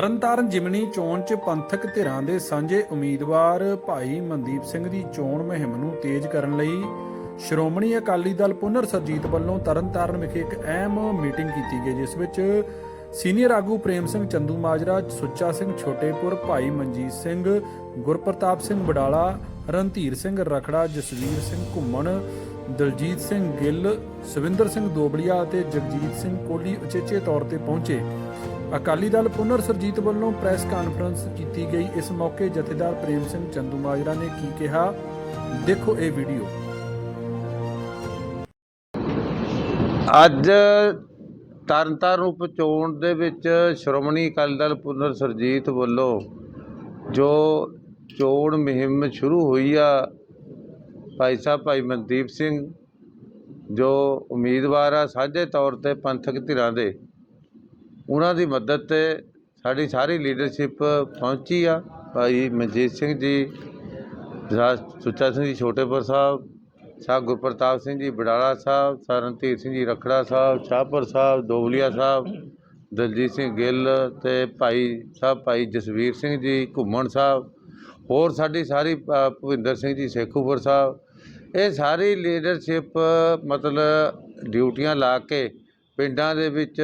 ਤਰਨਤਾਰਨ ਜਿਮਨੀ ਚੋਣ 'ਚ ਪੰਥਕ ਧਿਰਾਂ ਦੇ ਸਾਂਝੇ ਉਮੀਦਵਾਰ ਭਾਈ ਮਨਦੀਪ ਸਿੰਘ ਦੀ ਚੋਣ ਮੁਹਿੰਮ ਨੂੰ ਤੇਜ਼ ਕਰਨ ਲਈ ਸ਼੍ਰੋਮਣੀ ਅਕਾਲੀ ਦਲ ਪੁਨਰ ਸਰਜੀਤ ਵੱਲੋਂ ਤਰਨਤਾਰਨ ਵਿਖੇ ਇੱਕ ਅਹਿਮ ਮੀਟਿੰਗ ਕੀਤੀ ਗਈ, ਜਿਸ ਵਿੱਚ ਸੀਨੀਅਰ ਆਗੂ ਪ੍ਰੇਮ ਸਿੰਘ, ਚੰਦੂ ਮਾਜਰਾ, ਸੁੱਚਾ ਸਿੰਘ ਛੋਟੇਪੁਰ, ਭਾਈ ਮਨਜੀਤ ਸਿੰਘ, ਗੁਰਪ੍ਰਤਾਪ ਸਿੰਘ ਬਡਾਲਾ, ਰਣਧੀਰ ਸਿੰਘ ਰਖੜਾ, ਜਸਵੀਰ ਸਿੰਘ ਘੁੰਮਣ, ਦਲਜੀਤ ਸਿੰਘ ਗਿੱਲ, ਸਵਿੰਦਰ ਸਿੰਘ ਦੋਬਲੀਆ ਅਤੇ ਜਗਜੀਤ ਸਿੰਘ ਕੋਹਲੀ ਉਚੇਚੇ ਤੌਰ ਤੇ ਪਹੁੰਚੇ। ਅਕਾਲੀ ਦਲ ਪੁਨਰ ਸਰਜੀਤ ਵੱਲੋਂ ਪ੍ਰੈਸ ਕਾਨਫਰੰਸ ਕੀਤੀ ਗਈ। ਇਸ ਮੌਕੇ ਜਥੇਦਾਰ ਪ੍ਰੇਮ ਸਿੰਘ ਚੰਦੂਮਾਜਰਾ ਨੇ ਕੀ ਕਿਹਾ? ਦੇਖੋ ਇਹ ਵੀਡੀਓ। ਅੱਜ ਤਰਨਤਾਰਨ ਉਪ ਚੋਣ ਦੇ ਵਿੱਚ ਸ਼੍ਰੋਮਣੀ ਅਕਾਲੀ ਦਲ ਪੁਨਰ ਸਰਜੀਤ ਵੱਲੋਂ ਜੋ ਚੋਣ ਮੁਹਿੰਮ ਸ਼ੁਰੂ ਹੋਈ ਆ, ਭਾਈ ਸਾਹਿਬ ਭਾਈ ਮਨਦੀਪ ਸਿੰਘ ਜੋ ਉਮੀਦਵਾਰ ਆ, ਸਾਂਝੇ ਤੌਰ ਤੇ ਪੰਥਕ ਧਿਰਾਂ ਦੇ ਉਹਨਾਂ ਦੀ ਮਦਦ ਤੇ ਸਾਡੀ ਸਾਰੀ ਲੀਡਰਸ਼ਿਪ ਪਹੁੰਚੀ ਆ। ਭਾਈ ਮਨਜੀਤ ਸਿੰਘ ਜੀ ਰਾ- ਸੁੱਚਾ ਸਿੰਘ ਜੀ ਛੋਟੇਪੁਰ ਸਾਹਿਬ ਸਾਹਿਬ ਗੁਰਪ੍ਰਤਾਪ ਸਿੰਘ ਜੀ ਬਡਾਲਾ ਸਾਹਿਬ ਸਰ ਰਣਧੀਰ ਸਿੰਘ ਜੀ ਰਖੜਾ ਸਾਹਿਬ ਸ਼ਾਹਪੁਰ ਸਾਹਿਬ ਦੋਵਲੀਆ ਸਾਹਿਬ ਦਲਜੀਤ ਸਿੰਘ ਗਿੱਲ ਤੇ ਭਾਈ ਸਾਹਿਬ ਭਾਈ ਜਸਵੀਰ ਸਿੰਘ ਜੀ ਘੁੰਮਣ ਸਾਹਿਬ ਹੋਰ ਸਾਡੀ ਸਾਰੀ ਅ, ਭੁਪਿੰਦਰ ਸਿੰਘ ਜੀ ਸੇਖੂਪੁਰ ਸਾਹਿਬ। ਇਹ ਸਾਰੀ ਲੀਡਰਸ਼ਿਪ ਮਤਲਬ ਡਿਊਟੀਆਂ ਲਾ ਕੇ ਪਿੰਡਾਂ ਦੇ ਵਿੱਚ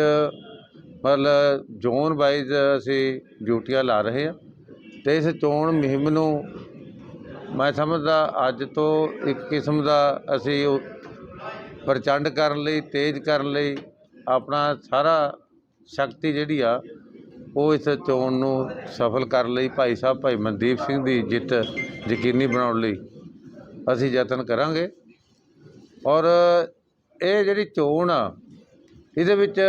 ਮਤਲਬ ਜ਼ੋਨ ਵਾਈਜ਼ ਅਸੀਂ ਡਿਊਟੀਆਂ ਲਾ ਰਹੇ ਹਾਂ ਅਤੇ ਇਸ ਚੋਣ ਮੁਹਿੰਮ ਨੂੰ ਮੈਂ ਸਮਝਦਾ ਅੱਜ ਤੋਂ ਇੱਕ ਕਿਸਮ ਦਾ ਅਸੀਂ ਪ੍ਰਚੰਡ ਕਰਨ ਲਈ, ਤੇਜ਼ ਕਰਨ ਲਈ ਆਪਣਾ ਸਾਰਾ ਸ਼ਕਤੀ ਜਿਹੜੀ ਆ, ਉਹ ਇਸ ਚੋਣ ਨੂੰ ਸਫਲ ਕਰਨ ਲਈ ਭਾਈ ਸਾਹਿਬ, ਭਾਈ ਮਨਦੀਪ ਸਿੰਘ ਦੀ ਜਿੱਤ ਯਕੀਨੀ ਬਣਾਉਣ ਲਈ ਅਸੀਂ ਯਤਨ ਕਰਾਂਗੇ। ਔਰ ਇਹ ਜਿਹੜੀ ਚੋਣ ਆ ਇਹਦੇ ਵਿੱਚ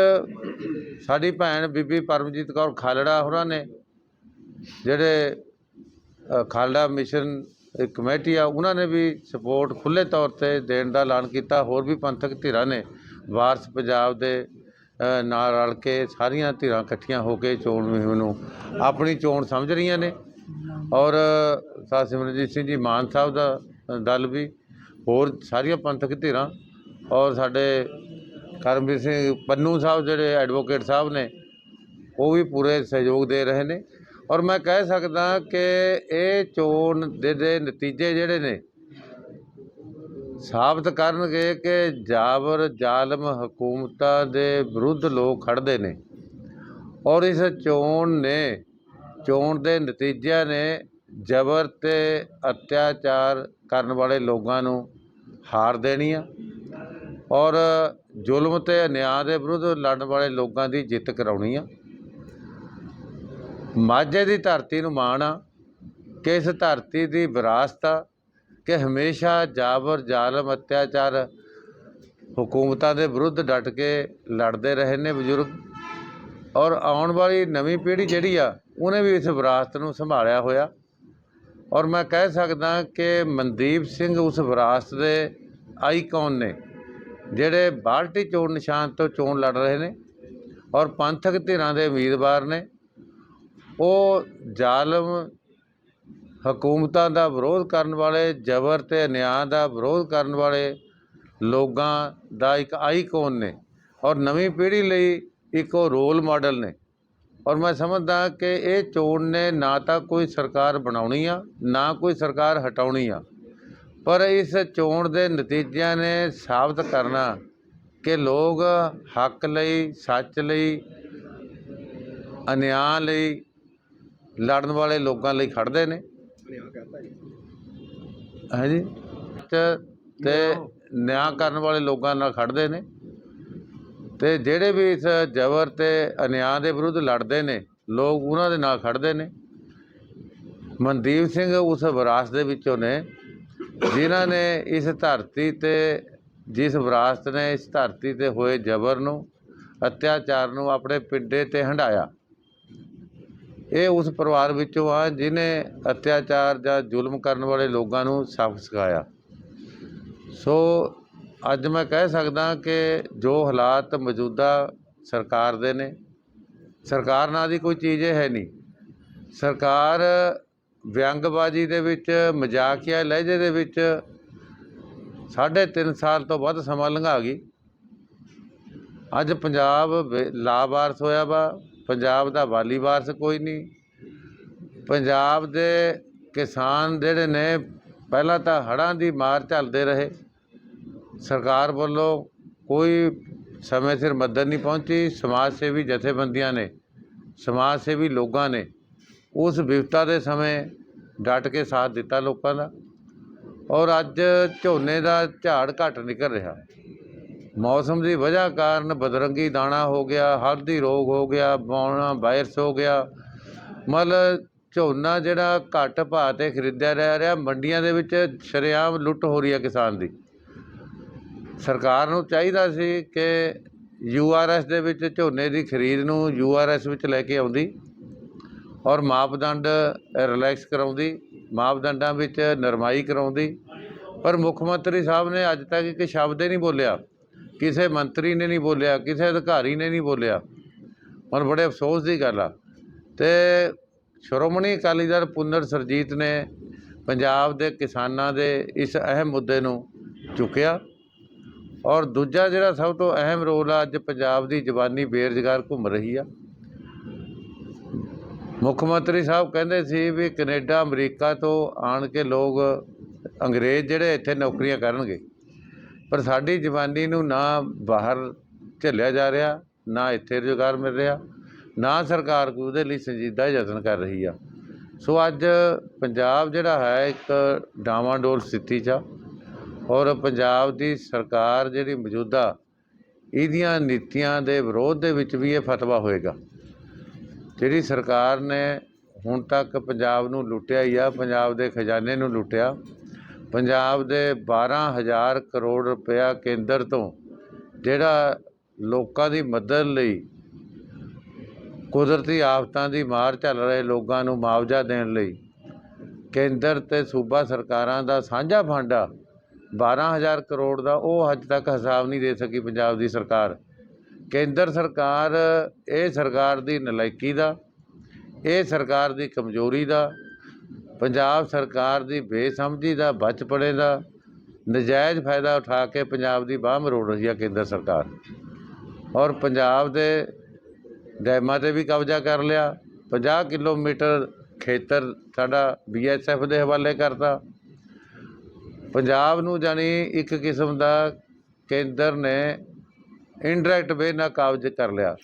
ਸਾਡੀ ਭੈਣ ਬੀਬੀ ਪਰਮਜੀਤ ਕੌਰ ਖਾਲੜਾ ਹੋਰਾਂ ਨੇ, ਜਿਹੜੇ ਖਾਲੜਾ ਮਿਸ਼ਨ ਕਮੇਟੀ ਆ, ਉਹਨਾਂ ਨੇ ਵੀ ਸਪੋਰਟ ਖੁੱਲੇ ਤੌਰ ਤੇ ਦੇਣ ਦਾ ਐਲਾਨ ਕੀਤਾ। ਹੋਰ ਵੀ ਪੰਥਕ ਧਿਰਾਂ ਨੇ ਵਾਰਸ ਪੰਜਾਬ ਦੇ ਨਾਲ ਰਲ ਕੇ ਸਾਰੀਆਂ ਧਿਰਾਂ ਇਕੱਠੀਆਂ ਹੋ ਕੇ ਚੋਣ ਮੁਹਿੰਮ ਨੂੰ ਆਪਣੀ ਚੋਣ ਸਮਝ ਰਹੀਆਂ ਨੇ। ਔਰ ਸਾ ਸਿਮਰਨਜੀਤ ਸਿੰਘ ਜੀ ਮਾਨ ਸਾਹਿਬ ਦਾ ਦਲ ਵੀ, ਹੋਰ ਸਾਰੀਆਂ ਪੰਥਕ ਧਿਰਾਂ ਔਰ ਸਾਡੇ ਕਰਮਵੀਰ ਸਿੰਘ ਪੰਨੂ ਸਾਹਿਬ ਜਿਹੜੇ ਐਡਵੋਕੇਟ ਸਾਹਿਬ ਨੇ, ਉਹ ਵੀ ਪੂਰੇ ਸਹਿਯੋਗ ਦੇ ਰਹੇ ਨੇ। ਔਰ ਮੈਂ ਕਹਿ ਸਕਦਾ ਕਿ ਇਹ ਚੋਣ ਦੇ ਦੇ ਨਤੀਜੇ ਜਿਹੜੇ ਨੇ, ਸਾਬਤ ਕਰਨਗੇ ਕਿ ਜਾਬਰ ਜ਼ਾਲਮ ਹਕੂਮਤਾਂ ਦੇ ਵਿਰੁੱਧ ਲੋਕ ਖੜਦੇ ਨੇ। ਔਰ ਇਸ ਚੋਣ ਨੇ, ਚੋਣ ਦੇ ਨਤੀਜਿਆਂ ਨੇ ਜ਼ਬਰ ਤੇ ਅਤਿਆਚਾਰ ਕਰਨ ਵਾਲੇ ਲੋਕਾਂ ਨੂੰ ਹਾਰ ਦੇਣੀ ਆ। ਔਰ ਜ਼ੁਲਮ ਤੇ ਅਨਿਆਂ ਦੇ ਵਿਰੁੱਧ ਲੜਨ ਵਾਲੇ ਲੋਕਾਂ ਦੀ ਜਿੱਤ ਕਰਾਉਣੀ ਆ। ਮਾਝੇ ਦੀ ਧਰਤੀ ਨੂੰ ਮਾਣ ਆ ਕਿ ਇਸ ਧਰਤੀ ਦੀ ਵਿਰਾਸਤ ਆ ਕਿ ਹਮੇਸ਼ਾ ਜਾਬਰ ਜ਼ਾਲਮ ਅਤਿਆਚਾਰ ਹਕੂਮਤਾਂ ਦੇ ਵਿਰੁੱਧ ਡਟ ਕੇ ਲੜਦੇ ਰਹੇ ਨੇ ਬਜ਼ੁਰਗ। ਔਰ ਆਉਣ ਵਾਲੀ ਨਵੀਂ ਪੀੜ੍ਹੀ ਜਿਹੜੀ ਆ, ਉਹਨੇ ਵੀ ਇਸ ਵਿਰਾਸਤ ਨੂੰ ਸੰਭਾਲਿਆ ਹੋਇਆ। ਔਰ ਮੈਂ ਕਹਿ ਸਕਦਾ ਕਿ ਮਨਦੀਪ ਸਿੰਘ ਉਸ ਵਿਰਾਸਤ ਦੇ ਆਈਕਨ ਨੇ ਜਿਹੜੇ ਬਾਲਟੀ ਚੋਣ ਨਿਸ਼ਾਨ ਤੋਂ ਚੋਣ ਲੜ ਰਹੇ ਨੇ ਔਰ ਪੰਥਕ ਧਿਰਾਂ ਦੇ ਉਮੀਦਵਾਰ ਨੇ, ਉਹ ਜ਼ਾਲਮ ਹਕੂਮਤਾਂ ਦਾ ਵਿਰੋਧ ਕਰਨ ਵਾਲੇ, ਜ਼ਬਰ ਤੇ ਅਨਿਆਂ ਦਾ ਵਿਰੋਧ ਕਰਨ ਵਾਲੇ ਲੋਕਾਂ ਦਾ ਇੱਕ ਆਈਕਨ ਨੇ ਔਰ ਨਵੀਂ ਪੀੜ੍ਹੀ ਲਈ ਇੱਕ ਉਹ ਰੋਲ ਮਾਡਲ ਨੇ। ਔਰ ਮੈਂ ਸਮਝਦਾ ਕਿ ਇਹ ਚੋਣ ਨੇ ਨਾ ਤਾਂ ਕੋਈ ਸਰਕਾਰ ਬਣਾਉਣੀ ਆ, ਨਾ ਕੋਈ ਸਰਕਾਰ ਹਟਾਉਣੀ ਆ। ਪਰ ਇਸ ਚੋਣ ਦੇ ਨਤੀਜਿਆਂ ਨੇ ਸਾਬਤ ਕਰਨਾ ਕਿ ਲੋਕ ਹੱਕ ਲਈ, ਸੱਚ ਲਈ, ਅਨਿਆਂ ਲਈ ਲੜਨ ਵਾਲੇ ਲੋਕਾਂ ਲਈ ਖੜਦੇ ਨੇ। ਹਾਂਜੀ। ਤੇ- ਨਿਆਂ ਕਰਨ ਵਾਲੇ ਲੋਕਾਂ ਨਾਲ ਖੜਦੇ ਨੇ। ਤੇ ਜਿਹੜੇ ਵੀ ਇਸ ਜ਼ਬਰ ਤੇ ਅਨਿਆਂ ਦੇ ਵਿਰੁੱਧ ਲੜਦੇ ਨੇ, ਲੋਕ ਉਹਨਾਂ ਦੇ ਨਾਲ ਖੜਦੇ ਨੇ। ਮਨਦੀਪ ਸਿੰਘ ਉਸ ਵਿਰਾਸਤ ਦੇ ਵਿੱਚੋਂ ਨੇ ਜਿਨ੍ਹਾਂ ਨੇ ਇਸ ਧਰਤੀ ਤੇ, ਜਿਸ ਵਿਰਾਸਤ ਨੇ ਇਸ ਧਰਤੀ ਤੇ ਹੋਏ ਜ਼ਬਰ ਨੂੰ, ਅਤਿਆਚਾਰ ਨੂੰ ਆਪਣੇ ਪਿੰਡੇ ਤੇ ਹੰਢਾਇਆ। ਇਹ ਉਸ ਪਰਿਵਾਰ ਵਿੱਚੋਂ ਆ ਜਿਨੇ ਅਤਿਆਚਾਰ ਜਾਂ ਜ਼ੁਲਮ ਕਰਨ ਵਾਲੇ ਲੋਕਾਂ ਨੂੰ ਸਬਕ ਸਿਖਾਇਆ। ਸੋ ਅੱਜ ਮੈਂ ਕਹਿ ਸਕਦਾ ਕਿ ਜੋ ਹਾਲਾਤ ਮੌਜੂਦਾ ਸਰਕਾਰ ਦੇ ਨੇ, ਸਰਕਾਰ ਨਾਂ ਦੀ ਕੋਈ ਚੀਜ਼ ਇਹ ਹੈ ਨਹੀਂ। ਸਰਕਾਰ ਵਿਅੰਗਬਾਜ਼ੀ ਦੇ ਵਿੱਚ ਮਜ਼ਾਕੀਆ ਲਹਿਜੇ ਦੇ ਵਿੱਚ ਸਾਢੇ ਤਿੰਨ ਸਾਲ ਤੋਂ ਵੱਧ ਸਮਾਂ ਲੰਘਾ ਗਈ। ਅੱਜ ਪੰਜਾਬ ਬੇ- ਲਾਵਾਰਸ ਹੋਇਆ ਵਾ। ਪੰਜਾਬ ਦਾ ਵਾਲੀ ਵਾਰਸ ਕੋਈ ਨਹੀਂ। ਪੰਜਾਬ ਦੇ ਕਿਸਾਨ ਜਿਹੜੇ ਨੇ, ਪਹਿਲਾਂ ਤਾਂ ਹੜ੍ਹਾਂ ਦੀ ਮਾਰ ਝੱਲਦੇ ਰਹੇ। ਸਰਕਾਰ ਵੱਲੋਂ ਕੋਈ ਸਮੇਂ ਸਿਰ ਮਦਦ ਨਹੀਂ ਪਹੁੰਚੀ। ਸਮਾਜ ਸੇਵੀ ਜਥੇਬੰਦੀਆਂ ਨੇ, ਸਮਾਜ ਸੇਵੀ ਲੋਕਾਂ ਨੇ ਉਸ ਵਿਪਤਾ ਦੇ ਸਮੇਂ ਡਟ ਕੇ ਸਾਥ ਦਿੱਤਾ ਲੋਕਾਂ ਦਾ। ਔਰ ਅੱਜ ਝੋਨੇ ਦਾ ਝਾੜ ਘੱਟ ਨਿਕਲ ਰਿਹਾ। ਮੌਸਮ ਦੀ ਵਜ੍ਹਾ ਕਾਰਨ ਬਦਰੰਗੀ ਦਾਣਾ ਹੋ ਗਿਆ, ਹਲਦੀ ਰੋਗ ਹੋ ਗਿਆ, ਬੌਣਾ, ਵਾਇਰਸ ਹੋ ਗਿਆ। ਮਤਲਬ ਝੋਨਾ ਜਿਹੜਾ ਘੱਟ ਭਾਅ ਤੇ ਖਰੀਦਿਆ ਜਾ ਰਿਹਾ, ਮੰਡੀਆਂ ਦੇ ਵਿੱਚ ਸ਼ਰੇਆਮ ਲੁੱਟ ਹੋ ਰਹੀ ਹੈ ਕਿਸਾਨ ਦੀ। ਸਰਕਾਰ ਨੂੰ ਚਾਹੀਦਾ ਸੀ ਕਿ ਯੂਆਰਐਸ ਦੇ ਵਿੱਚ ਝੋਨੇ ਦੀ ਖਰੀਦ ਨੂੰ ਯੂਆਰਐਸ ਵਿੱਚ ਲੈ ਕੇ ਆਉਂਦੀ। ਔਰ ਮਾਪਦੰਡ ਰਿਲੈਕਸ ਕਰਾਉਂਦੀ, ਮਾਪਦੰਡਾਂ ਵਿੱਚ ਨਰਮਾਈ ਕਰਾਉਂਦੀ। ਪਰ ਮੁੱਖ ਮੰਤਰੀ ਸਾਹਿਬ ਨੇ ਅੱਜ ਤੱਕ ਇੱਕ ਸ਼ਬਦ ਹੀ ਨਹੀਂ ਬੋਲਿਆ। ਕਿਸੇ ਮੰਤਰੀ ਨੇ ਨਹੀਂ ਬੋਲਿਆ, ਕਿਸੇ ਅਧਿਕਾਰੀ ਨੇ ਨਹੀਂ ਬੋਲਿਆ। ਔਰ ਬੜੇ ਅਫਸੋਸ ਦੀ ਗੱਲ ਆ। ਤੇ ਸ਼੍ਰੋਮਣੀ ਅਕਾਲੀ ਦਲ ਪੁਨਰ ਸਰਜੀਤ ਨੇ ਪੰਜਾਬ ਦੇ ਕਿਸਾਨਾਂ ਦੇ ਇਸ ਅਹਿਮ ਮੁੱਦੇ ਨੂੰ ਚੁੱਕਿਆ। ਔਰ ਦੂਜਾ ਜਿਹੜਾ ਸਭ ਤੋਂ ਅਹਿਮ ਰੋਲ ਆ, ਅੱਜ ਪੰਜਾਬ ਦੀ ਜਵਾਨੀ ਬੇਰੁਜ਼ਗਾਰ ਘੁੰਮ ਰਹੀ ਆ। ਮੁੱਖ ਮੰਤਰੀ ਸਾਹਿਬ ਕਹਿੰਦੇ ਸੀ ਵੀ ਕੈਨੇਡਾ, ਅਮਰੀਕਾ ਤੋਂ ਆਣ ਕੇ ਲੋਕ ਅੰਗਰੇਜ਼ ਜਿਹੜੇ ਇੱਥੇ ਨੌਕਰੀਆਂ ਕਰਨਗੇ। ਪਰ ਸਾਡੀ ਜਵਾਨੀ ਨੂੰ ਨਾ ਬਾਹਰ ਝੱਲਿਆ ਜਾ ਰਿਹਾ, ਨਾ ਇੱਥੇ ਰੁਜ਼ਗਾਰ ਮਿਲ ਰਿਹਾ, ਨਾ ਸਰਕਾਰ ਕੋਈ ਉਹਦੇ ਲਈ ਸੰਜੀਦਾ ਯਤਨ ਕਰ ਰਹੀ ਆ। ਸੋ ਅੱਜ ਪੰਜਾਬ ਜਿਹੜਾ ਹੈ ਇੱਕ ਡਾਵਾਂਡੋਲ ਸਥਿਤੀ 'ਚ ਆ ਔਰ ਪੰਜਾਬ ਦੀ ਸਰਕਾਰ ਜਿਹੜੀ ਮੌਜੂਦਾ ਇਹਦੀਆਂ ਨੀਤੀਆਂ ਦੇ ਵਿਰੋਧ ਦੇ ਵਿੱਚ ਵੀ ਇਹ ਫਤਵਾ ਹੋਏਗਾ। ਜਿਹੜੀ ਸਰਕਾਰ ਨੇ ਹੁਣ ਤੱਕ ਪੰਜਾਬ ਨੂੰ ਲੁੱਟਿਆ ਹੀ ਆ, ਪੰਜਾਬ ਦੇ ਖਜ਼ਾਨੇ ਨੂੰ ਲੁੱਟਿਆ। ਪੰਜਾਬ ਦੇ 12000 ਕਰੋੜ ਰੁਪਇਆ ਕੇਂਦਰ ਤੋਂ ਜਿਹੜਾ ਲੋਕਾਂ ਦੀ ਮਦਦ ਲਈ ਕੁਦਰਤੀ ਆਫਤਾਂ ਦੀ ਮਾਰ ਝੱਲ ਰਹੇ ਲੋਕਾਂ ਨੂੰ ਮੁਆਵਜ਼ਾ ਦੇਣ ਲਈ ਕੇਂਦਰ ਤੇ ਸੂਬਾ ਸਰਕਾਰਾਂ ਦਾ ਸਾਂਝਾ ਫੰਡ ਆ 12000 ਕਰੋੜ ਦਾ, ਉਹ ਅੱਜ ਤੱਕ ਹਿਸਾਬ ਨਹੀਂ ਦੇ ਸਕੀ ਪੰਜਾਬ ਦੀ ਸਰਕਾਰ। ਕੇਂਦਰ ਸਰਕਾਰ ਇਹ ਸਰਕਾਰ ਦੀ ਨਲਾਇਕੀ ਦਾ, ਇਹ ਸਰਕਾਰ ਦੀ ਕਮਜ਼ੋਰੀ ਦਾ, ਪੰਜਾਬ ਸਰਕਾਰ ਦੀ ਬੇਸਮਝੀ ਦਾ, ਬਚਪੜੇ ਦਾ ਨਜਾਇਜ਼ ਫਾਇਦਾ ਉਠਾ ਕੇ ਪੰਜਾਬ ਦੀ ਬਾਹ ਮਰੋੜ ਰਹੀ ਹੈ ਕੇਂਦਰ ਸਰਕਾਰ। ਔਰ ਪੰਜਾਬ ਦੇ ਡੈਮਾਂ ਤੇ ਵੀ ਕਬਜ਼ਾ ਕਰ ਲਿਆ। 50 ਕਿਲੋਮੀਟਰ ਖੇਤਰ ਸਾਡਾ ਬੀਐਸਐਫ ਦੇ ਹਵਾਲੇ ਕਰਤਾ। ਪੰਜਾਬ ਨੂੰ ਜਾਣੀ ਇੱਕ ਕਿਸਮ ਦਾ ਕੇਂਦਰ ਨੇ ਇਨਡਾਇਰੈਕਟ ਵੇ ਨਾਲ ਕਬਜ਼ ਕਰ ਲਿਆ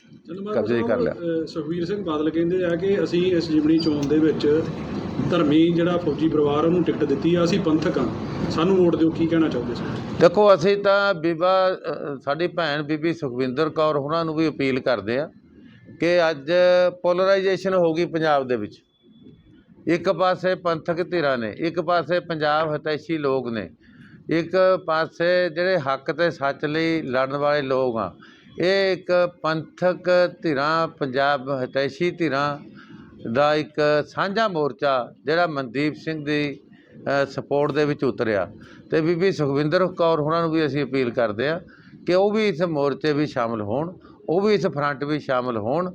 ਕਬਜ਼ੇ ਕਰ ਲਿਆ। ਅਹ ਸੁਖਬੀਰ ਸਿੰਘ ਬਾਦਲ ਕਹਿੰਦੇ ਆ ਕਿ ਅਸੀਂ ਇਸ ਜਿਮਣੀ ਚੋਣ ਦੇ ਵਿੱਚ ਧਰਮੀ ਜਿਹੜਾ ਫੌਜੀ ਪਰਿਵਾਰ ਉਹਨੂੰ ਟਿਕਟ ਦਿੱਤੀ ਆ ਅਸੀਂ ਪੰਥਕ ਆ। ਸਾਨੂੰ ਵੋਟ ਦਿਓ ਕੀ ਕਹਿਣਾ ਚਾਹੁੰਦੇ ਸੀ ਦੇਖੋ ਅਸੀਂ ਤਾਂ ਬੀਬਾ ਸਾਡੀ ਭੈਣ ਬੀਬੀ ਸੁਖਵਿੰਦਰ ਕੌਰ ਉਹਨਾਂ ਨੂੰ ਵੀ ਅਪੀਲ ਕਰਦੇ ਆ ਕਿ ਅੱਜ ਪੋਲਰਾਈਜੇਸ਼ਨ ਹੋ ਗਈ ਪੰਜਾਬ ਦੇ ਵਿੱਚ। ਇੱਕ ਪਾਸੇ ਪੰਥਕ ਧਿਰਾਂ ਨੇ ਇੱਕ ਪਾਸੇ ਪੰਜਾਬ ਹਤੈਸ਼ੀ ਲੋਕ ਨੇ। ਇੱਕ ਪਾਸੇ ਜਿਹੜੇ ਹੱਕ ਅਤੇ ਸੱਚ ਲਈ ਲੜਨ ਵਾਲੇ ਲੋਕ ਆ, ਇਹ ਇੱਕ ਪੰਥਕ ਧਿਰਾਂ, ਪੰਜਾਬ ਹਿਤੈਸ਼ੀ ਧਿਰਾਂ ਦਾ ਇੱਕ ਸਾਂਝਾ ਮੋਰਚਾ ਜਿਹੜਾ ਮਨਦੀਪ ਸਿੰਘ ਦੀ ਸਪੋਰਟ ਦੇ ਵਿੱਚ ਉਤਰਿਆ। ਤੇ ਬੀਬੀ ਸੁਖਵਿੰਦਰ ਕੌਰ ਉਹਨਾਂ ਨੂੰ ਵੀ ਅਸੀਂ ਅਪੀਲ ਕਰਦੇ ਆ ਕਿ ਉਹ ਵੀ ਇਸ ਮੋਰਚੇ ਵਿੱਚ ਸ਼ਾਮਲ ਹੋਣ, ਉਹ ਵੀ ਇਸ ਫਰੰਟ ਵਿੱਚ ਸ਼ਾਮਲ ਹੋਣ।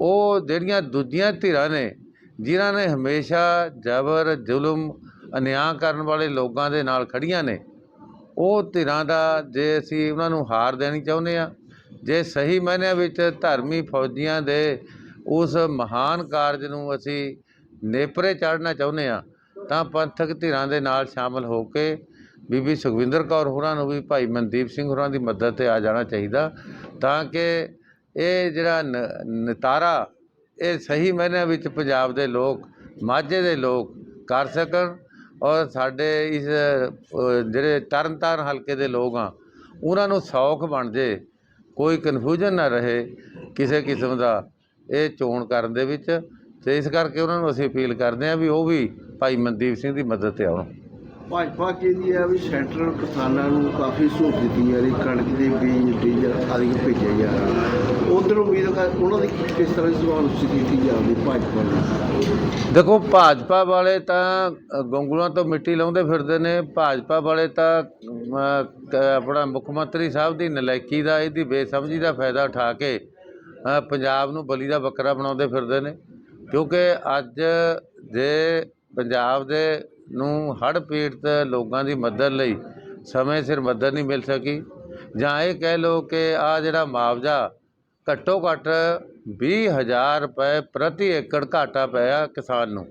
ਉਹ ਜਿਹੜੀਆਂ ਦੂਜੀਆਂ ਧਿਰਾਂ ਨੇ, ਜਿਨ੍ਹਾਂ ਨੇ ਹਮੇਸ਼ਾ ਜ਼ਬਰ, ਜ਼ੁਲਮ ਅਨਿਆਂ ਕਰਨ ਵਾਲੇ ਲੋਕਾਂ ਦੇ ਨਾਲ ਖੜੀਆਂ ਨੇ। ਉਹ ਧਿਰਾਂ ਦਾ, ਜੇ ਅਸੀਂ ਉਹਨਾਂ ਨੂੰ ਹਾਰ ਦੇਣੀ ਚਾਹੁੰਦੇ ਆ ਜੇ ਸਹੀ ਮਾਇਨਿਆਂ ਵਿੱਚ ਧਰਮੀ ਫੌਜੀਆਂ ਦੇ ਉਸ ਮਹਾਨ ਕਾਰਜ ਨੂੰ ਅਸੀਂ ਨੇਪਰੇ ਚਾੜਨਾ ਚਾਹੁੰਦੇ ਆ ਤਾਂ ਪੰਥਕ ਧਿਰਾਂ ਦੇ ਨਾਲ ਸ਼ਾਮਲ ਹੋ ਕੇ ਬੀਬੀ ਸੁਖਵਿੰਦਰ ਕੌਰ ਹੋਰਾਂ ਨੂੰ ਵੀ ਭਾਈ ਮਨਦੀਪ ਸਿੰਘ ਹੋਰਾਂ ਦੀ ਮਦਦ ਤੇ ਆ ਜਾਣਾ ਚਾਹੀਦਾ, ਤਾਂ ਕਿ ਇਹ ਜਿਹੜਾ ਨ- ਨਤਾਰਾ, ਇਹ ਸਹੀ ਮਾਇਨਿਆਂ ਵਿੱਚ ਪੰਜਾਬ ਦੇ ਲੋਕ, ਮਾਝੇ ਦੇ ਲੋਕ ਕਰ ਸਕਣ। ਔਰ ਸਾਡੇ ਇਸ ਅ, ਜਿਹੜੇ ਤਰਨਤਾਰਨ ਹਲਕੇ ਦੇ ਲੋਕ ਆ ਉਹਨਾਂ ਨੂੰ ਸੌਖ ਬਣ ਜੇ ਕੋਈ ਕਨਫਿਊਜ਼ਨ ਨਾ ਰਹੇ ਕਿਸੇ ਕਿਸਮ ਦਾ ਇਹ ਚੋਣ ਕਰਨ ਦੇ ਵਿੱਚ ਤੇ ਇਸ ਕਰਕੇ ਉਹਨਾਂ ਨੂੰ ਅਸੀਂ ਅਪੀਲ ਕਰਦੇ ਹਾਂ ਵੀ ਉਹ ਵੀ ਭਾਈ ਮਨਦੀਪ ਸਿੰਘ ਦੀ ਮਦਦ ਤੇ ਆਉਣ। ਭਾਜਪਾ ਕਹਿੰਦੀ ਆ ਵੀ ਸੈਂਟਰਲ ਕਿਸਾਨਾਂ ਨੂੰ ਕਾਫੀ ਸਹੂਲਤ ਦਿੱਤੀ ਜਾ ਰਹੀ ਕਣਕ ਦੇ ਬੀਜ ਡੀਜ਼ਲ ਆਦਿ ਭੇਜਿਆ ਜਾ ਰਿਹਾ। ਉਧਰ ਉਮੀਦ ਉਹਨਾਂ ਦੀ ਕਿਸ ਤਰ੍ਹਾਂ ਸਵਾਲ ਕੀਤੀ ਜਾਵੇ ਭਾਜਪਾ ਨੂੰ ਦੇਖੋ ਭਾਜਪਾ ਵਾਲੇ ਤਾਂ ਅ, ਤੋਂ ਮਿੱਟੀ ਲਾਉਂਦੇ ਫਿਰਦੇ ਨੇ। ਭਾਜਪਾ ਵਾਲੇ ਤਾਂ ਆਪਣਾ ਮੁੱਖ ਮੰਤਰੀ ਸਾਹਿਬ ਦੀ ਨਲਾਇਕੀ ਦਾ ਇਹਦੀ ਬੇਸਮਝੀ ਦਾ ਫਾਇਦਾ ਉਠਾ ਕੇ ਪੰਜਾਬ ਨੂੰ ਬਲੀ ਦਾ ਬੱਕਰਾ ਬਣਾਉਂਦੇ ਫਿਰਦੇ ਨੇ। ਕਿਉਂਕਿ ਅੱਜ ਜੇ ਪੰਜਾਬ ਦੇ ਨੂੰ ਹੜ੍ਹ ਪੀੜਤ ਲੋਕਾਂ ਦੀ ਮਦਦ ਲਈ ਸਮੇਂ ਸਿਰ ਮਦਦ ਨਹੀਂ ਮਿਲ ਸਕੀ। ਜਾਂ ਇਹ ਕਹਿ ਲਓ ਕਿ ਆ ਜਿਹੜਾ ਮੁਆਵਜ਼ਾ ਘੱਟੋ ਘੱਟ ਵੀਹ ਹਜ਼ਾਰ ਰੁਪਏ ਪ੍ਰਤੀ ਏਕੜ ਘਾਟਾ ਪਿਆ ਕਿਸਾਨ ਨੂੰ।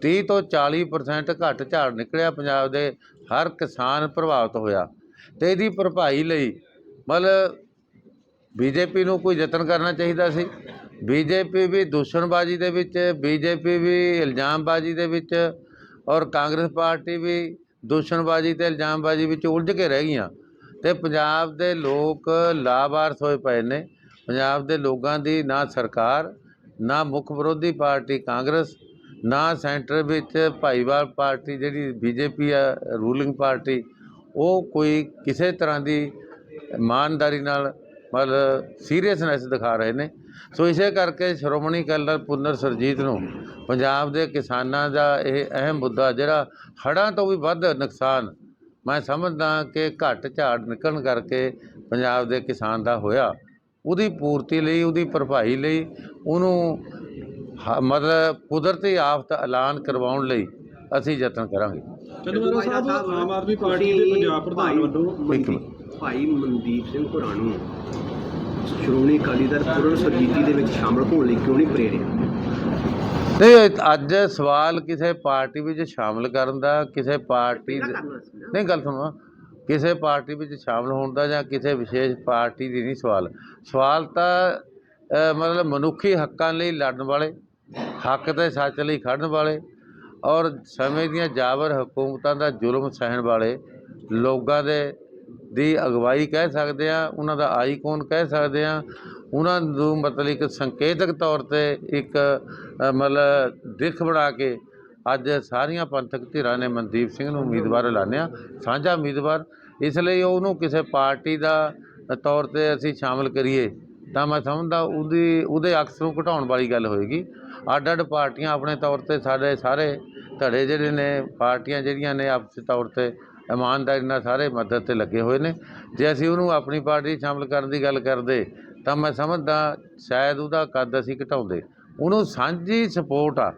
30 ਤੋਂ 40% ਘੱਟ ਝਾੜ ਨਿਕਲਿਆ ਪੰਜਾਬ ਦੇ ਹਰ ਕਿਸਾਨ ਪ੍ਰਭਾਵਿਤ ਹੋਇਆ। ਤੇ ਇਹਦੀ ਭਰਪਾਈ ਲਈ ਮਤਲਬ ਬੀਜੇਪੀ ਨੂੰ ਕੋਈ ਯਤਨ ਕਰਨਾ ਚਾਹੀਦਾ ਸੀ। ਬੀਜੇਪੀ ਵੀ ਦੂਸ਼ਣਬਾਜ਼ੀ ਦੇ ਵਿੱਚ, ਬੀਜੇਪੀ ਵੀ ਇਲਜ਼ਾਮਬਾਜ਼ੀ ਦੇ ਵਿੱਚ ਔਰ ਕਾਂਗਰਸ ਪਾਰਟੀ ਵੀ ਦੂਸ਼ਣਬਾਜ਼ੀ ਤੇ ਇਲਜ਼ਾਮਬਾਜ਼ੀ ਵਿੱਚ ਉਲਝ ਕੇ ਰਹਿ ਗਈਆਂ ਤੇ ਪੰਜਾਬ ਦੇ ਲੋਕ ਲਾਵਾਰਸ ਹੋਏ ਪਏ ਨੇ। ਪੰਜਾਬ ਦੇ ਲੋਕਾਂ ਦੀ ਨਾ ਸਰਕਾਰ, ਨਾ ਮੁੱਖ ਵਿਰੋਧੀ ਪਾਰਟੀ ਕਾਂਗਰਸ, ਨਾ ਸੈਂਟਰ ਵਿੱਚ ਭਾਈਵਾਲ ਪਾਰਟੀ ਜਿਹੜੀ ਬੀਜੇਪੀ ਆ, ਰੂਲਿੰਗ ਪਾਰਟੀ, ਉਹ ਕੋਈ ਕਿਸੇ ਤਰ੍ਹਾਂ ਦੀ ਇਮਾਨਦਾਰੀ ਨਾਲ ਮਤਲਬ ਸੀਰੀਅਸਨੈਸ ਦਿਖਾ ਰਹੇ ਨੇ। ਸੋ ਇਸੇ ਕਰਕੇ ਸ਼੍ਰੋਮਣੀ ਅਕਾਲੀ ਦਲ ਪੁਨਰ ਸਰਜੀਤ ਨੂੰ ਪੰਜਾਬ ਦੇ ਕਿਸਾਨਾਂ ਦਾ ਇਹ ਅਹਿਮ ਮੁੱਦਾ ਜਿਹੜਾ ਹੜ੍ਹਾਂ ਤੋਂ ਵੀ ਵੱਧ ਨੁਕਸਾਨ ਮੈਂ ਸਮਝਦਾ ਕਿ ਘੱਟ ਝਾੜ ਨਿਕਲਣ ਕਰਕੇ ਪੰਜਾਬ ਦੇ ਕਿਸਾਨ ਦਾ ਹੋਇਆ। ਉਹਦੀ ਪੂਰਤੀ ਲਈ ਉਹਦੀ ਭਰਪਾਈ ਲਈ ਉਹਨੂੰ ਹ- ਮਤਲਬ ਕੁਦਰਤੀ ਆਫਤ ਐਲਾਨ ਕਰਵਾਉਣ ਲਈ ਅਸੀਂ ਯਤਨ ਕਰਾਂਗੇ। ਚੰਦਵਾਰਾ ਸਾਹਿਬ ਆਮ ਆਦਮੀ ਪਾਰਟੀ ਦੇ ਪੰਜਾਬ ਪ੍ਰਧਾਨ ਵੱਲੋਂ ਇੱਕ ਮਿੰਟ। ਭਾਈ ਮਨਦੀਪ ਸਿੰਘ ਨੂੰ ਸ਼੍ਰੋਮਣੀ ਅਕਾਲੀ ਦਲ ਪੁਰਨ ਸਰਜੀਤੀ ਦੇ ਵਿੱਚ ਸ਼ਾਮਲ ਹੋਣ ਲਈ ਕਿਉਂ ਨਹੀਂ ਪ੍ਰੇਰਿਆ? ਨਹੀਂ ਇਹ ਅੱਜ ਸਵਾਲ ਕਿਸੇ ਪਾਰਟੀ ਵਿੱਚ ਸ਼ਾਮਲ ਕਰਨ ਦਾ ਕਿਸੇ ਪਾਰਟੀ ਦੇ- ਨਹੀਂ ਗੱਲ ਸੁਣੋ। ਕਿਸੇ ਪਾਰਟੀ ਵਿੱਚ ਸ਼ਾਮਲ ਹੋਣ ਦਾ ਜਾਂ ਕਿਸੇ ਵਿਸ਼ੇਸ਼ ਪਾਰਟੀ ਦੀ ਨਹੀਂ ਸਵਾਲ। ਸਵਾਲ ਤਾਂ ਮਤਲਬ ਮਨੁੱਖੀ ਹੱਕਾਂ ਲਈ ਲੜਨ ਵਾਲੇ ਹੱਕ ਤੇ ਸੱਚ ਲਈ ਖੜਨ ਵਾਲੇ ਔਰ ਸਮੇਂ ਦੀਆਂ ਜਾਬਰ ਹਕੂਮਤਾਂ ਦਾ ਜ਼ੁਲਮ ਸਹਿਣ ਵਾਲੇ ਲੋਕਾਂ ਦੇ ਦੀ ਅਗਵਾਈ ਕਹਿ ਸਕਦੇ ਆ ਉਹਨਾਂ ਦਾ ਆਈਕੋਨ ਕਹਿ ਸਕਦੇ ਆ ਉਹਨਾਂ ਨੂੰ ਮਤਲਬ ਇੱਕ ਸੰਕੇਤਕ ਤੌਰ ਤੇ ਇੱਕ ਮਤਲਬ ਦਿੱਖ ਬਣਾ ਕੇ ਅੱਜ ਸਾਰੀਆਂ ਪੰਥਕ ਧਿਰਾਂ ਨੇ ਮਨਦੀਪ ਸਿੰਘ ਨੂੰ ਉਮੀਦਵਾਰ ਐਲਾਨਿਆ, ਸਾਂਝਾ ਉਮੀਦਵਾਰ। ਇਸ ਲਈ ਉਹਨੂੰ ਕਿਸੇ ਪਾਰਟੀ ਦਾ ਤੌਰ ਤੇ ਅਸੀਂ ਸ਼ਾਮਲ ਕਰੀਏ, ਤਾਂ ਮੈਂ ਸਮਝਦਾ ਉਹਦੀ, ਉਹਦੇ ਅਕਸ ਨੂੰ ਘਟਾਉਣ ਵਾਲੀ ਗੱਲ ਹੋਏਗੀ। ਅੱਡ ਅੱਡ ਪਾਰਟੀਆਂ ਆਪਣੇ ਤੌਰ ਤੇ ਸਾਡੇ ਸਾਰੇ ਧੜੇ ਜਿਹੜੇ ਨੇ, ਪਾਰਟੀਆਂ ਜਿਹੜੀਆਂ ਨੇ ਆਪਸੀ ਤੌਰ ਤੇ ਇਮਾਨਦਾਰੀ ਨਾਲ ਸਾਰੇ ਮਦਦ ਤੇ ਲੱਗੇ ਹੋਏ ਨੇ। ਜੇ ਅਸੀਂ ਉਹਨੂੰ ਆਪਣੀ ਪਾਰਟੀ 'ਚ ਸ਼ਾਮਲ ਕਰਨ ਦੀ ਗੱਲ ਕਰਦੇ, ਤਾਂ ਮੈਂ ਸਮਝਦਾ ਸ਼ਾਇਦ ਉਹਦਾ ਕੱਦ ਅਸੀਂ ਘਟਾਉਂਦੇ। ਉਹਨੂੰ ਸਾਂਝੀ ਸਪੋਰਟ ਆ।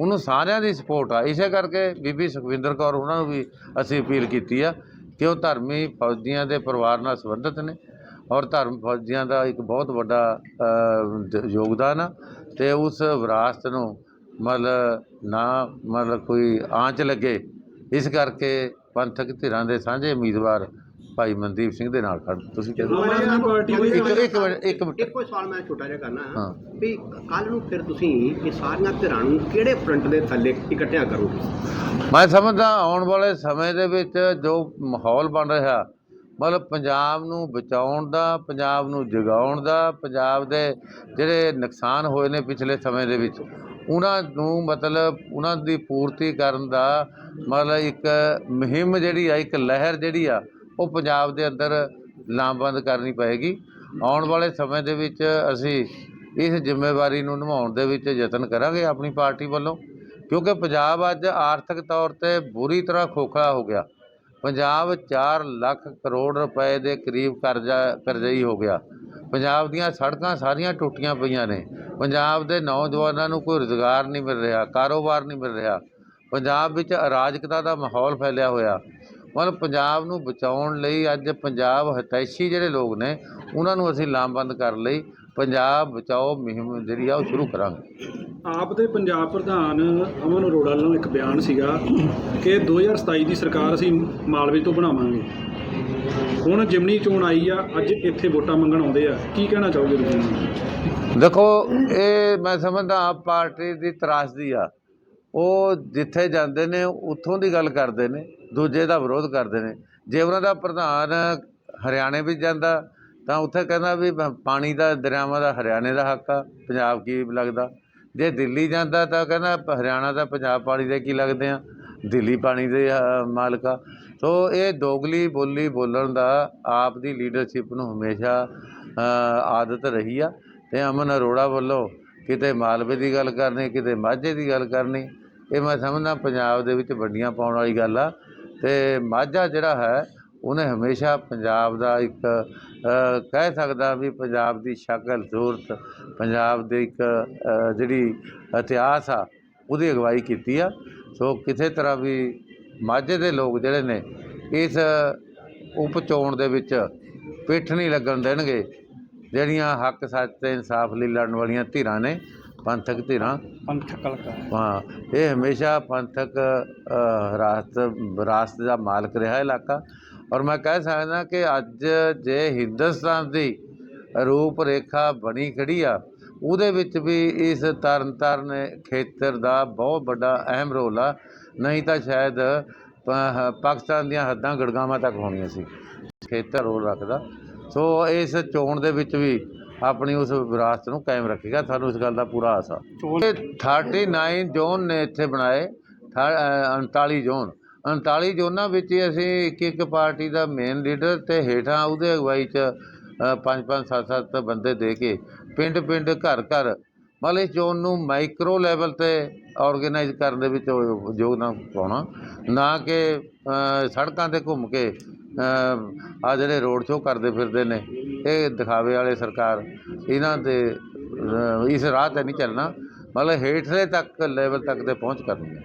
ਉਹਨੂੰ ਸਾਰਿਆਂ ਦੀ ਸਪੋਰਟ ਆ। ਇਸੇ ਕਰਕੇ ਬੀਬੀ ਸੁਖਵਿੰਦਰ ਕੌਰ ਉਹਨਾਂ ਨੂੰ ਵੀ ਅਸੀਂ ਅਪੀਲ ਕੀਤੀ ਆ ਕਿ ਉਹ ਧਰਮੀ ਫੌਜੀਆਂ ਦੇ ਪਰਿਵਾਰ ਨਾਲ ਸੰਬੰਧਿਤ ਨੇ ਔਰ ਧਰਮ ਫੌਜੀਆਂ ਦਾ ਇੱਕ ਬਹੁਤ ਵੱਡਾ ਯੋਗਦਾਨ ਆ ਤੇ ਉਸ ਵਿਰਾਸਤ ਨੂੰ ਮਤਲਬ ਨਾ ਮਤਲਬ ਕੋਈ ਆਂਚ ਲੱਗੇ। ਇਸ ਕਰਕੇ ਪੰਥਕ ਧਿਰਾਂ ਦੇ ਸਾਂਝੇ ਉਮੀਦਵਾਰ ਭਾਈ ਮਨਦੀਪ ਸਿੰਘ ਦੇ ਨਾਲ ਖੜ ਤੁਸੀਂ ਕਹਿੰਦੇ ਇੱਕ ਇੱਕ ਮਿੰਟ ਇੱਕ ਮਿੰਟ। ਇੱਕੋ ਹੀ ਸਵਾਲ ਮੈਂ ਛੋਟਾ ਜਿਹਾ ਕਰਨਾ। ਹਾਂ। ਵੀ ਕੱਲ ਨੂੰ ਫਿਰ ਤੁਸੀਂ ਇਹ ਸਾਰੀਆਂ ਧਿਰਾਂ ਨੂੰ ਕਿਹੜੇ ਫਰੰਟ ਦੇ ਥੱਲੇ ਇਕੱਠਿਆਂ ਕਰੋਗੇ? ਮੈਂ ਸਮਝਦਾ ਆਉਣ ਵਾਲੇ ਸਮੇਂ ਦੇ ਵਿੱਚ ਜੋ ਮਾਹੌਲ ਬਣ ਰਿਹਾ ਮਤਲਬ ਪੰਜਾਬ ਨੂੰ ਬਚਾਉਣ ਦਾ ਪੰਜਾਬ ਨੂੰ ਜਗਾਉਣ ਦਾ ਪੰਜਾਬ ਦੇ ਜਿਹੜੇ ਨੁਕਸਾਨ ਹੋਏ ਨੇ ਪਿਛਲੇ ਸਮੇਂ ਦੇ ਵਿੱਚ ਉਹਨਾਂ ਨੂੰ ਮਤਲਬ ਉਹਨਾਂ ਦੀ ਪੂਰਤੀ ਕਰਨ ਦਾ ਮਤਲਬ ਇੱਕ ਮੁਹਿੰਮ ਜਿਹੜੀ ਆ, ਇੱਕ ਲਹਿਰ ਜਿਹੜੀ ਆ, ਉਹ ਪੰਜਾਬ ਦੇ ਅੰਦਰ ਲਾਮਬੰਦ ਕਰਨੀ ਪਏਗੀ। ਆਉਣ ਵਾਲੇ ਸਮੇਂ ਦੇ ਵਿੱਚ ਅਸੀਂ ਇਸ ਜ਼ਿੰਮੇਵਾਰੀ ਨੂੰ ਨਿਭਾਉਣ ਦੇ ਵਿੱਚ ਯਤਨ ਕਰਾਂਗੇ ਆਪਣੀ ਪਾਰਟੀ ਵੱਲੋਂ, ਕਿਉਂਕਿ ਪੰਜਾਬ ਅੱਜ ਆਰਥਿਕ ਤੌਰ ਤੇ ਬੁਰੀ ਤਰ੍ਹਾਂ ਖੋਖਲਾ ਹੋ ਗਿਆ। ਪੰਜਾਬ 4 ਲੱਖ ਕਰੋੜ ਰੁਪਏ ਦੇ ਕਰੀਬ ਕਰਜ਼ਾ ਕਰਜ਼ਈ ਹੋ ਗਿਆ। ਪੰਜਾਬ ਦੀਆਂ ਸੜਕਾਂ ਸਾਰੀਆਂ ਟੁੱਟੀਆਂ ਪਈਆਂ ਨੇ। ਪੰਜਾਬ ਦੇ ਨੌਜਵਾਨਾਂ ਨੂੰ ਕੋਈ ਰੁਜ਼ਗਾਰ ਨਹੀਂ ਮਿਲ ਰਿਹਾ, ਕਾਰੋਬਾਰ ਨਹੀਂ ਮਿਲ ਰਿਹਾ। ਪੰਜਾਬ ਵਿੱਚ ਅਰਾਜਕਤਾ ਦਾ ਮਾਹੌਲ ਫੈਲਿਆ ਹੋਇਆ। ਮਤਲਬ ਪੰਜਾਬ ਨੂੰ ਬਚਾਉਣ ਲਈ ਅੱਜ ਪੰਜਾਬ ਹਤੈਸ਼ੀ ਜਿਹੜੇ ਲੋਕ ਨੇ, ਉਹਨਾਂ ਨੂੰ ਅਸੀਂ ਲਾਮਬੰਦ ਕਰਨ ਲਈ। ਪੰਜਾਬ ਬਚਾਓ ਮੁਹਿੰਮ ਜਿਹੜੀ ਆ ਉਹ ਸ਼ੁਰੂ ਕਰਾਂਗੇ। ਆਪ ਦੇ ਪੰਜਾਬ ਪ੍ਰਧਾਨ ਅਮਨ ਅਰੋੜਾ ਵੱਲੋਂ ਇੱਕ ਬਿਆਨ ਸੀਗਾ ਕਿ 2027 ਦੀ ਸਰਕਾਰ ਅਸੀਂ ਮਾਲਵੇ ਤੋਂ ਬਣਾਵਾਂਗੇ। ਹੁਣ ਜਿਮਨੀ ਚੋਣ ਆਈ ਆ ਅੱਜ ਇੱਥੇ ਵੋਟਾਂ ਮੰਗਣ ਆਉਂਦੇ ਆ। ਕੀ ਕਹਿਣਾ ਚਾਹੋਗੇ ਤੁਸੀਂ? ਦੇਖੋ ਇਹ ਮੈਂ ਸਮਝਦਾ ਆਪ ਪਾਰਟੀ ਦੀ ਤਰਾਸਦੀ ਆ। ਉਹ ਜਿੱਥੇ ਜਾਂਦੇ ਨੇ ਉੱਥੋਂ ਦੀ ਗੱਲ ਕਰਦੇ ਨੇ ਦੂਜੇ ਦਾ ਵਿਰੋਧ ਕਰਦੇ ਨੇ। ਜੇ ਉਹਨਾਂ ਦਾ ਪ੍ਰਧਾਨ ਹਰਿਆਣੇ ਵਿੱਚ ਜਾਂਦਾ ਤਾਂ ਉੱਥੇ ਕਹਿੰਦਾ ਵੀ ਪਾਣੀ ਦਾ ਦਰਿਆਵਾਂ ਦਾ ਹਰਿਆਣੇ ਦਾ ਹੱਕ ਆ ਪੰਜਾਬ ਕੀ ਲੱਗਦਾ? ਜੇ ਦਿੱਲੀ ਜਾਂਦਾ ਤਾਂ ਕਹਿੰਦਾ ਹਰਿਆਣਾ ਦਾ ਪੰਜਾਬ ਪਾਣੀ ਦੇ ਕੀ ਲੱਗਦੇ ਆ? ਦਿੱਲੀ ਪਾਣੀ ਦੇ ਅ, ਮਾਲਕ ਆ। ਸੋ ਇਹ ਦੋਗਲੀ ਬੋਲੀ ਬੋਲਣ ਦਾ ਆਪ ਦੀ ਲੀਡਰਸ਼ਿਪ ਨੂੰ ਹਮੇਸ਼ਾ ਆਦਤ ਰਹੀ ਆ। ਤੇ ਅਮਨ ਅਰੋੜਾ ਵੱਲੋਂ ਕਿਤੇ ਮਾਲਵੇ ਦੀ ਗੱਲ ਕਰਨੀ, ਕਿਤੇ ਮਾਝੇ ਦੀ ਗੱਲ ਕਰਨੀ, ਇਹ ਮੈਂ ਸਮਝਦਾ ਪੰਜਾਬ ਦੇ ਵਿੱਚ ਵੱਡੀਆਂ ਪਾਉਣ ਵਾਲੀ ਗੱਲ ਆ। ਤੇ ਮਾਝਾ ਜਿਹੜਾ ਹੈ, ਉਹਨੇ ਹਮੇਸ਼ਾ ਪੰਜਾਬ ਦਾ ਇੱਕ ਕਹਿ ਸਕਦਾ ਵੀ ਪੰਜਾਬ ਦੀ ਸ਼ਕਲ ਸੂਰਤ ਪੰਜਾਬ ਦੇ ਇੱਕ ਜਿਹੜੀ ਇਤਿਹਾਸ ਆ, ਉਹਦੀ ਅਗਵਾਈ ਕੀਤੀ ਆ। ਸੋ ਕਿਸੇ ਤਰ੍ਹਾਂ ਵੀ ਮਾਝੇ ਦੇ ਲੋਕ ਜਿਹੜੇ ਨੇ ਇਸ ਉਪ ਚੋਣ ਦੇ ਵਿੱਚ ਪਿੱਠ ਨਹੀਂ ਲੱਗਣ ਦੇਣਗੇ। ਜਿਹੜੀਆਂ ਹੱਕ ਸੱਚ ਤੇ ਇਨਸਾਫ ਲਈ ਲੜਨ ਵਾਲੀਆਂ ਧਿਰਾਂ ਨੇ ਪੰਥਕ ਧਿਰਾਂ। ਪੰਥਕ ਹਾਂ ਇਹ ਹਮੇਸ਼ਾ ਪੰਥਕ ਅ, ਵਿਰਾਸਤ ਵਿਰਾਸਤ ਦਾ ਮਾਲਕ ਰਿਹਾ ਇਲਾਕਾ। ਔਰ ਮੈਂ ਕਹਿ ਸਕਦਾ ਕਿ ਅੱਜ ਜੇ ਹਿੰਦੁਸਤਾਨ ਦੀ ਰੂਪ ਰੇਖਾ ਬਣੀ ਖੜੀ ਆ ਉਹਦੇ ਵਿੱਚ ਵੀ ਇਸ ਤਰਨਤਾਰਨ ਖੇਤਰ ਦਾ ਬਹੁਤ ਵੱਡਾ ਅਹਿਮ ਰੋਲ ਆ। ਨਹੀਂ ਤਾਂ ਸ਼ਾਇਦ ਪਾਕਿਸਤਾਨ ਦੀਆਂ ਹੱਦਾਂ ਗੜਗਾਵਾਂ ਤੱਕ ਹੋਣੀਆਂ ਸੀ। ਖੇਤਰ ਰੋਲ ਰੱਖਦਾ। ਸੋ ਇਸ ਚੋਣ ਦੇ ਵਿੱਚ ਵੀ ਆਪਣੀ ਉਸ ਵਿਰਾਸਤ ਨੂੰ ਕਾਇਮ ਰੱਖੇਗਾ। ਸਾਨੂੰ ਇਸ ਗੱਲ ਦਾ ਪੂਰਾ ਆਸ ਆ। ਇਹ 39 ਜ਼ੋਨ ਨੇ ਇੱਥੇ ਬਣਾਏ। ਥਾ- ਅ, 39 ਜ਼ੋਨ। 39 ਜ਼ੋਨਾਂ ਵਿੱਚ ਅਸੀਂ ਇੱਕ ਇੱਕ ਪਾਰਟੀ ਦਾ ਮੇਨ ਲੀਡਰ ਤੇ ਹੇਠਾਂ ਉਹਦੇ ਅਗਵਾਈ 'ਚ ਅ, ਪੰਜ ਪੰਜ ਸੱਤ ਸੱਤ ਬੰਦੇ ਦੇ ਕੇ ਪਿੰਡ ਪਿੰਡ ਘਰ ਘਰ ਮਤਲਬ ਇਸ ਜ਼ੋਨ ਨੂੰ ਮਾਈਕਰੋ ਲੈਵਲ ਤੇ ਔਰਗਨਾਈਜ਼ ਕਰਨ ਦੇ ਵਿੱਚ ਯੋਗਦਾਨ ਪਾਉਣਾ, ਨਾ ਕਿ ਸੜਕਾਂ ਤੇ ਘੁੰਮ ਕੇ ਆ ਜਿਹੜੇ ਰੋਡ ਸ਼ੋਅ ਕਰਦੇ ਫਿਰਦੇ ਨੇ, ਇਹ ਦਿਖਾਵੇ ਵਾਲੇ ਸਰਕਾਰ, ਇਹਨਾਂ ਦੇ ਇਸ ਰਾਹ ਤੇ ਨਹੀਂ ਚੱਲਣਾ, ਮਤਲਬ ਹੇਠਲੇ ਤੱਕ ਲੈਵਲ ਤੱਕ ਤੇ ਪਹੁੰਚ ਕਰਨੀ ਹੈ